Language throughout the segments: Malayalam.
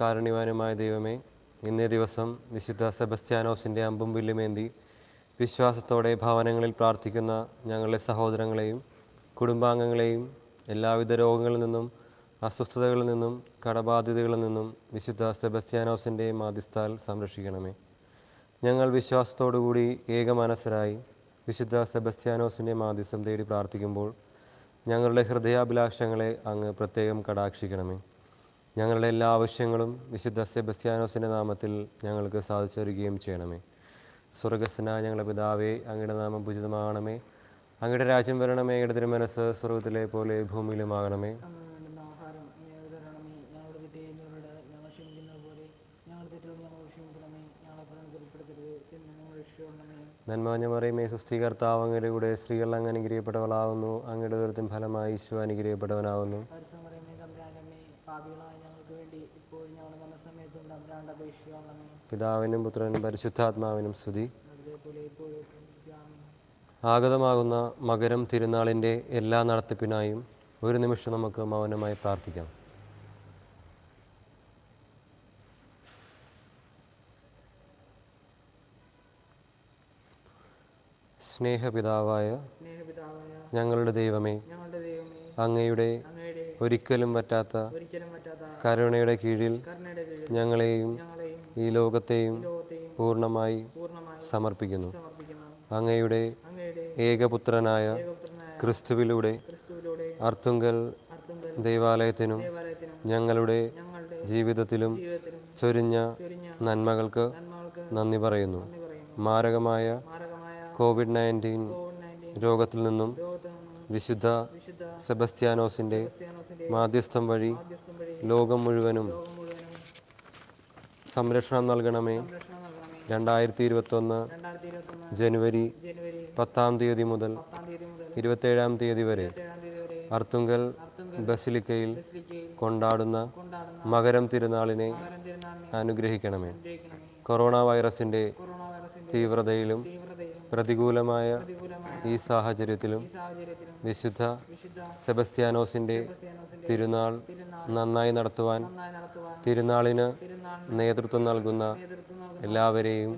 കാരുണ്യവാനുമായ ദൈവമേ ഇന്നേ ദിവസം വിശുദ്ധ സെബസ്ത്യാനോസിന്റെ അമ്പും വില്ലുമേന്തി വിശ്വാസത്തോടെ ഭവനങ്ങളിൽ പ്രാർത്ഥിക്കുന്ന ഞങ്ങളുടെ സഹോദരങ്ങളെയും കുടുംബാംഗങ്ങളെയും എല്ലാവിധ രോഗങ്ങളിൽ നിന്നും അസ്വസ്ഥതകളിൽ നിന്നും കടബാധ്യതകളിൽ നിന്നും വിശുദ്ധ സെബസ്ത്യാനോസിന്റെ മാധ്യസ്ഥാൽ സംരക്ഷിക്കണമേ. ഞങ്ങൾ വിശ്വാസത്തോടുകൂടി ഏകമനസ്സരായി വിശുദ്ധ സെബസ്ത്യാനോസിന്റെ മാധ്യസ്ഥം തേടി പ്രാർത്ഥിക്കുമ്പോൾ ഞങ്ങളുടെ ഹൃദയാഭിലാഷങ്ങളെ അങ്ങ് പ്രത്യേകം കടാക്ഷിക്കണമേ. ഞങ്ങളുടെ എല്ലാ ആവശ്യങ്ങളും വിശുദ്ധ സെബസ്ത്യാനോസിന്റെ നാമത്തിൽ ഞങ്ങൾക്ക് സാധിച്ചു തരികയും ചെയ്യണമേ. സ്വർഗസ്സനായ ഞങ്ങളുടെ പിതാവേ അങ്ങയുടെ നാമം പൂജിതമാകണമേ. അങ്ങയുടെ രാജ്യം വരണമേ അങ്ങയുടെ തിരുമനസ് സ്വർഗത്തിലെ പോലെ ഭൂമിയിലുമാകണമേ. നന്മാഞ്ഞ മറിയമേ സുസ്ഥീകർത്താവ് അങ്ങയുടെ കൂടെ സ്ത്രീകൾ അങ്ങ് അനുഗ്രഹിക്കപ്പെട്ടവളാവുന്നു. അങ്ങയുടെ ദുരിതം ഫലമായി ഈശോ അനുഗ്രഹിക്കപ്പെട്ടവനാവുന്നു. പിതാവിനും പുത്രനും പരിശുദ്ധാത്മാവിനും സ്തുതി. ആഗതമാകുന്ന മകരം തിരുനാളിന്റെ എല്ലാ നടത്തിപ്പിനായും ഒരു നിമിഷം നമുക്ക് മൗനമായി പ്രാർത്ഥിക്കാം സ്നേഹപിതാവായ ഞങ്ങളുടെ ദൈവമേ അങ്ങയുടെ ഒരിക്കലും പറ്റാത്ത കരുണയുടെ കീഴിൽ ഞങ്ങളെയും ഈ ലോകത്തെയും പൂർണമായി സമർപ്പിക്കുന്നു. അങ്ങയുടെ ഏകപുത്രനായ ക്രിസ്തുവിലൂടെ അർത്തുങ്കൽ ദൈവാലയത്തിനും ഞങ്ങളുടെ ജീവിതത്തിലും ചൊരിഞ്ഞ നന്മകൾക്ക് നന്ദി പറയുന്നു. മാരകമായ കോവിഡ് നയന്റീൻ രോഗത്തിൽ നിന്നും വിശുദ്ധ സെബസ്ത്യാനോസിന്റെ സെബസ്ത്യാനോസിന്റെ മാധ്യസ്ഥം വഴി ലോകം മുഴുവനും സംരക്ഷണം നൽകണമേ. രണ്ടായിരത്തി ഇരുപത്തൊന്ന് ജനുവരി പത്താം തീയതി മുതൽ ഇരുപത്തേഴാം തീയതി വരെ അർത്തുങ്കൽ ബസിലിക്കയിൽ കൊണ്ടാടുന്ന മകരം തിരുനാളിനെ അനുഗ്രഹിക്കണമേ. കൊറോണ വൈറസിന്റെ തീവ്രതയിലും പ്രതികൂലമായ ഈ സാഹചര്യത്തിലും വിശുദ്ധ സെബസ്ത്യാനോസിന്റെ തിരുനാൾ നന്നായി നടത്തുവാൻ തിരുനാളിന് നേതൃത്വം നൽകുന്ന എല്ലാവരെയും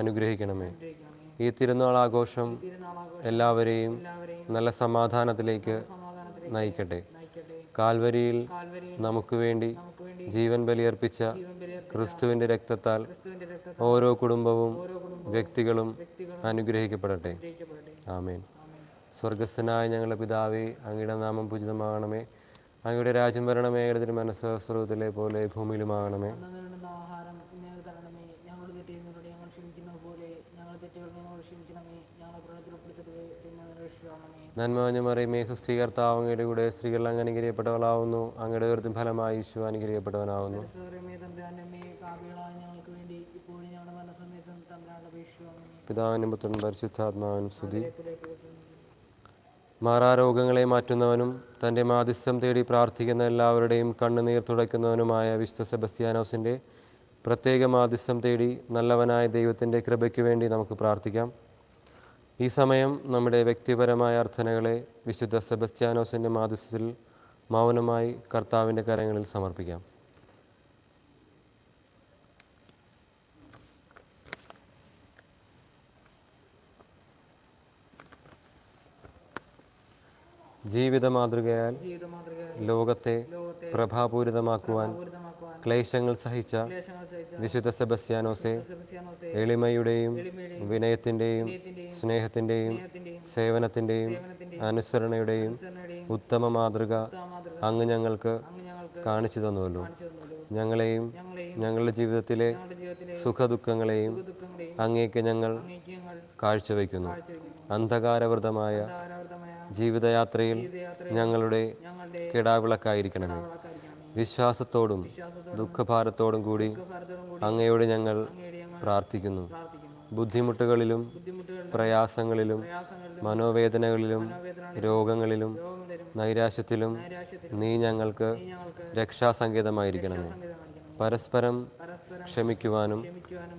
അനുഗ്രഹിക്കണമേ. ഈ തിരുനാൾ ആഘോഷം എല്ലാവരെയും നല്ല സമാധാനത്തിലേക്ക് നയിക്കട്ടെ. കാൽവരിയിൽ നമുക്ക് വേണ്ടി ജീവൻ ബലിയർപ്പിച്ച ജീവൻ ക്രിസ്തുവിന്റെ രക്തത്താൽ ക്രിസ്തുവിന്റെ രക്തത്താൽ ഓരോ കുടുംബവും വ്യക്തികളും അനുഗ്രഹിക്കപ്പെടട്ടെ. ആമേൻ. സ്വർഗസ്ഥനായ ഞങ്ങളുടെ പിതാവേ അങ്ങയുടെ നാമം പൂജിതമാകണമേ. അങ്ങയുടെ രാജ്യം വരണമേ അങ്ങയുടെ മനസ്സ് സ്രോതത്തിലെ പോലെ ഭൂമിയിലുമാകണമേ. രക്ഷിക്കണമേ നന്മ മറിയമേ സുസ്ഥീകർത്താവ് അങ്ങയുടെ കൂടെ സ്ത്രീകൾ അങ്ങ് അനുഗ്രഹിക്കപ്പെട്ടവളാവുന്നു. അങ്ങയുടെ ഉയർത്തും ഫലമായി തമ്പുരാന്റെ അപേക്ഷിക്കണമേ പിതാവിനും പുത്രനും പരിശുദ്ധാത്മാവിനും സ്തുതി. മാറാരോഗങ്ങളെ മാറ്റുന്നവനും തന്റെ മാധ്യസ്ഥം തേടി പ്രാർത്ഥിക്കുന്ന എല്ലാവരുടെയും കണ്ണുനീർ തുടയ്ക്കുന്നവനുമായ വിശുദ്ധ സെബസ്ത്യാനോസിന്റെ പ്രത്യേക മാധ്യസ്ഥം തേടി നല്ലവനായ ദൈവത്തിന്റെ കൃപയ്ക്ക് വേണ്ടി നമുക്ക് പ്രാർത്ഥിക്കാം. ഈ സമയം നമ്മുടെ വ്യക്തിപരമായ അർത്ഥനകളെ വിശുദ്ധ സെബസ്ത്യാനോസിന്റെ മാധ്യസ്ഥത്തിൽ മൗനമായി കർത്താവിന്റെ കരങ്ങളിൽ സമർപ്പിക്കാം. ജീവിത മാതൃകയാൽ ലോകത്തെ പ്രഭാപൂരിതമാക്കുവാൻ പൂരിതമാക്കുവാൻ ക്ലേശങ്ങൾ സഹിച്ച വിശുദ്ധ സെബസ്യാനോസെ എളിമയുടെയും വിനയത്തിന്റെയും സ്നേഹത്തിന്റെയും സേവനത്തിന്റെയും അനുസരണയുടെയും ഉത്തമ മാതൃക അങ്ങ് ഞങ്ങൾക്ക് കാണിച്ചു തന്നുവല്ലോ. ഞങ്ങളെയും ഞങ്ങളുടെ ജീവിതത്തിലെ സുഖദുഃഖങ്ങളെയും അങ്ങേക്ക് ഞങ്ങൾ കാഴ്ചവെക്കുന്നു. അന്ധകാരവൃതമായ ജീവിതയാത്രയിൽ ഞങ്ങളുടെ കിടാവിളക്കായിരിക്കണമേ. വിശ്വാസത്തോടും ദുഃഖഭാരത്തോടും കൂടി അങ്ങയോട് ഞങ്ങൾ പ്രാർത്ഥിക്കുന്നു. ബുദ്ധിമുട്ടുകളിലും പ്രയാസങ്ങളിലും മനോവേദനകളിലും രോഗങ്ങളിലും നൈരാശ്യത്തിലും നീ ഞങ്ങൾക്ക് രക്ഷാസങ്കേതമായിരിക്കണമേ. പരസ്പരം ക്ഷമിക്കുവാനും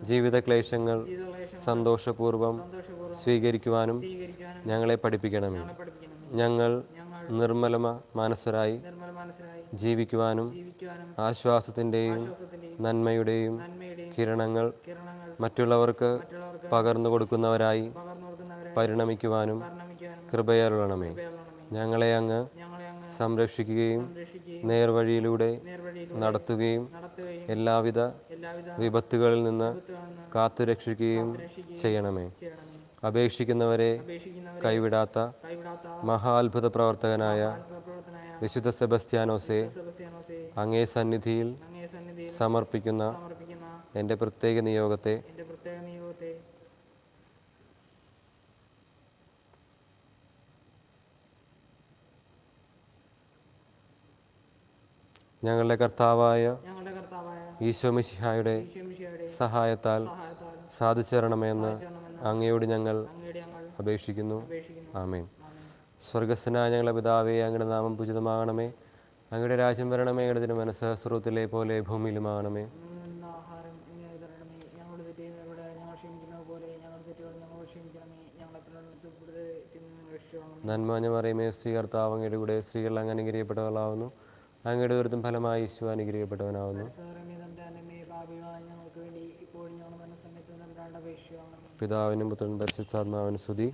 ജീവിതക്ലേശങ്ങൾ സന്തോഷപൂർവം സ്വീകരിക്കുവാനും ഞങ്ങളെ പഠിപ്പിക്കണമേ. ഞങ്ങൾ നിർമ്മലമ നിർമ്മല മനസ്സരായി ജീവിക്കുവാനും ആശ്വാസത്തിന്റെയും നന്മയുടെയും കിരണങ്ങൾ മറ്റുള്ളവർക്ക് പകർന്നു കൊടുക്കുന്നവരായി പരിണമിക്കുവാനും കൃപയരുളണമേ. ഞങ്ങളെ അങ്ങ് സംരക്ഷിക്കുകയും നേർവഴിയിലൂടെ നടത്തുകയും എല്ലാവിധ വിപത്തുകളിൽ നിന്ന് കാത്തുരക്ഷിക്കുകയും ചെയ്യണമേ. അപേക്ഷിക്കുന്നവരെ കൈവിടാത്ത മഹാത്ഭുത പ്രവർത്തകനായ വിശുദ്ധ സെബസ്ത്യാനോസെ അങ്ങേ സന്നിധിയിൽ സമർപ്പിക്കുന്ന എന്റെ പ്രത്യേക നിയോഗത്തെ ഞങ്ങളുടെ കർത്താവായ ഈശോമിഷിഹായുടെ സഹായത്താൽ സാധിച്ചു സാധിച്ചേരണമെന്ന് അങ്ങയോട് ഞങ്ങൾ അപേക്ഷിക്കുന്നു. ആമേൻ. ആമേൻ. ഞങ്ങളുടെ പിതാവേ അങ്ങയുടെ നാമം പൂജിതമാകണമേ. അങ്ങയുടെ രാജ്യം വരണമേ അങ്ങനെ തിരു മനസ്സ് സ്രോത്തിലെ പോലെ ഭൂമിയിലുമാകണമേ നന്മഞ്ഞ മറിയമേ സ്ത്രീ കർത്താവ് അങ്ങയുടെ കൂടെ സ്ത്രീകൾ അങ്ങ് അനുഗ്രഹിക്കപ്പെട്ടവളാവുന്നു. അങ്ങയുടെ ദുരിതം ഫലമായി ഈശോ അനുഗ്രഹിക്കപ്പെട്ടവനാവുന്നു. അപേക്ഷിക്കണമേ പിതാവിനും പുത്രനും പരിശുദ്ധാത്മാവിനും സ്തുതി.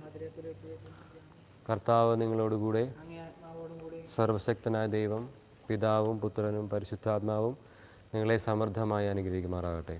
കർത്താവ് നിങ്ങളോടുകൂടെ സർവശക്തനായ ദൈവം പിതാവും പുത്രനും പരിശുദ്ധാത്മാവും നിങ്ങളെ സമൃദ്ധമായി അനുഗ്രഹിക്കുമാറാകട്ടെ.